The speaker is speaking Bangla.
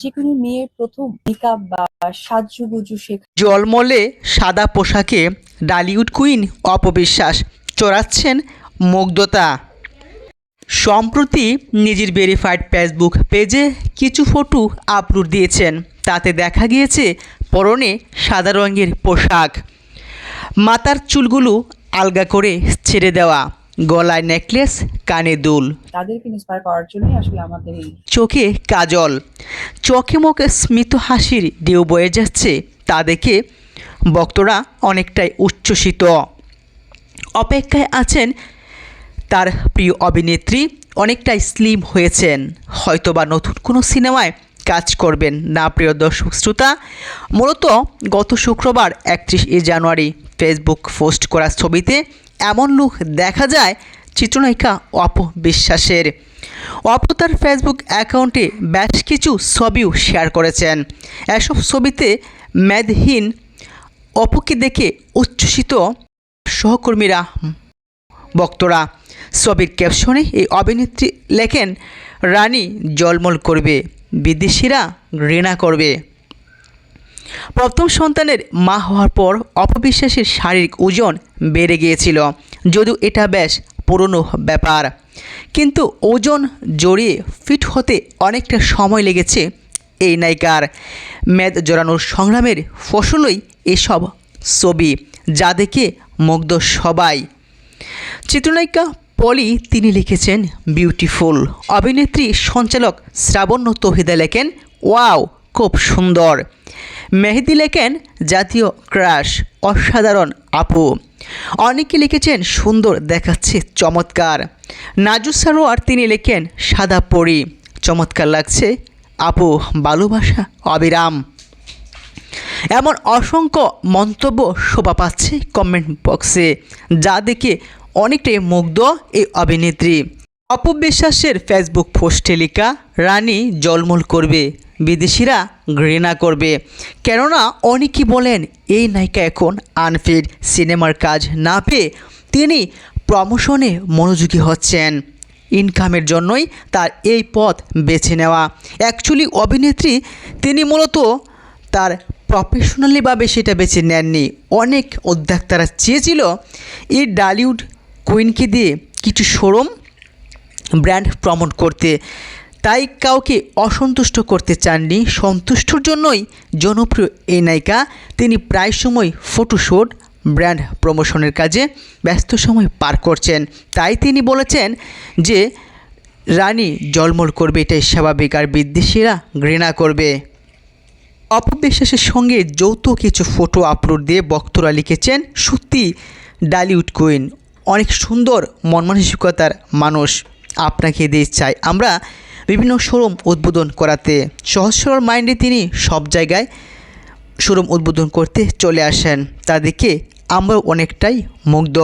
যে মেয়ে প্রথম মেকআপ বা সাজুগুজু জলমলে সাদা পোশাকে ডালিউড কুইন অপবিশ্বাস চড়াচ্ছেন মুগ্ধতা। সম্প্রতি নিজের ভেরিফাইড ফেসবুক পেজে কিছু ফটো আপলোড দিয়েছেন। তাতে দেখা গিয়েছে পরনে সাদা রঙের পোশাক। মাথার চুলগুলো আলগা করে ছেড়ে দেওয়া। গলায় নেকলেস কানে দুল। তাদেরকে ইন্সপায়ার করার জন্যই আসলে আমাদের এই চোখে কাজল। চোখে মুখে স্মিত হাসির ঢেউ বয়ে যাচ্ছে। তা দেখে ভক্তরা অনেকটাই উচ্ছ্বসিত। অপেক্ষায় আছেন তার প্রিয় অভিনেত্রী। অনেকটাই স্লিম হয়েছেন। হয়তোবা নতুন কোনো সিনেমায় কাজ করবেন না প্রিয় দর্শক শ্রোতা। মূলত গত শুক্রবার একত্রিশে জানুয়ারি ফেসবুক পোস্ট করা ছবিতে এমন লুক দেখা যায় চিত্রনায়িকা অপ বিশ্বাসের। অপ তার ফেসবুক অ্যাকাউন্টে বেশ কিছু ছবিও শেয়ার করেছেন। এসব ছবিতে মেদহীন অপুকে দেখে উচ্ছ্বসিত সহকর্মীরা বক্তরা ছবির ক্যাপশনে এই অভিনেত্রী লেখেন, রানী জলমল করবে, বিদেশিরা ঘৃণা করবে। প্রথম সন্তানের মা হওয়ার পর অপবিশ্বাসের শারীরিক ওজন বেড়ে গিয়েছিল। যদিও এটা বেশ পুরনো ব্যাপার। কিন্তু ওজন জড়িয়ে ফিট হতে অনেকটা সময় লেগেছে এই নায়িকার। মেদ জড়ানোর সংগ্রামের ফসলই এসব ছবি, যা দেখে মুগ্ধ সবাই। চিত্রনায়িকা পলি তিনি লিখেছেন, বিউটিফুল অভিনেত্রী সঞ্চালক শ্রাবণ্য তহিদা লেখেন, ওয়াও খুব সুন্দর। মেহেদি লেখেন, জাতীয় ক্রাশ, অসাধারণ আপু। অনেকে লিখেছেন, সুন্দর দেখাচ্ছে, চমৎকার। নাজু সারোয়ার তিনি লেখেন, সাদা পরি, চমৎকার লাগছে, আপু ভালোবাসা অবিরাম। এমন অসংখ্য মন্তব্য শোভা পাচ্ছে কমেন্ট বক্সে, যা দেখে অনেকটাই মুগ্ধ এই অভিনেত্রী। অপবিশ্বাসের ফেসবুক পোস্টে লেখা, রানী জলমল করবে। বিদেশিরা ঘৃণা করবে। কেননা অনেকেই বলেন, এই নায়িকা এখন আনফিট সিনেমার কাজ না পেয়ে তিনি প্রমোশনে মনোযোগী হচ্ছেন। ইনকামের জন্যই তার এই পথ বেছে নেওয়া। অ্যাকচুয়ালি অভিনেত্রী তিনি মূলত তার প্রফেশনালিভাবে সেটা বেছে নেননি। অনেক উদ্যোক্তারা চেয়েছিল এই ডালিউড কুইনকে দিয়ে কিছু শোরুম ব্র্যান্ড প্রমোট করতে। তাই কাউকে অসন্তুষ্ট করতে চাননি, সন্তুষ্টর জন্যই জনপ্রিয় এই নায়িকা। তিনি প্রায় সময় ফটোশ্যুট ব্র্যান্ড প্রমোশনের কাজে ব্যস্ত সময় পার করছেন। তাই তিনি বলেছেন যে, রানী জলমল করবে, এটাই স্বাভাবিক, আর বিদ্বেষীরা ঘৃণা করবে। অপবিশ্বাসের সঙ্গে যৌথ কিছু ফটো আপলোড দিয়ে বক্তরা লিখেছেন সত্যি ডালিউড কুইন। অনেক সুন্দর মনমানসিকতার মানুষ। আপনাকে দিয়ে চাই আমরা বিভিন্ন শোরুম উদ্বোধন করাতে। সহজ সরল মাইন্ডে তিনি সব জায়গায় শোরুম উদ্বোধন করতে চলে আসেন। তাদেরকে আমরাও আমরা অনেকটাই মুগ্ধ।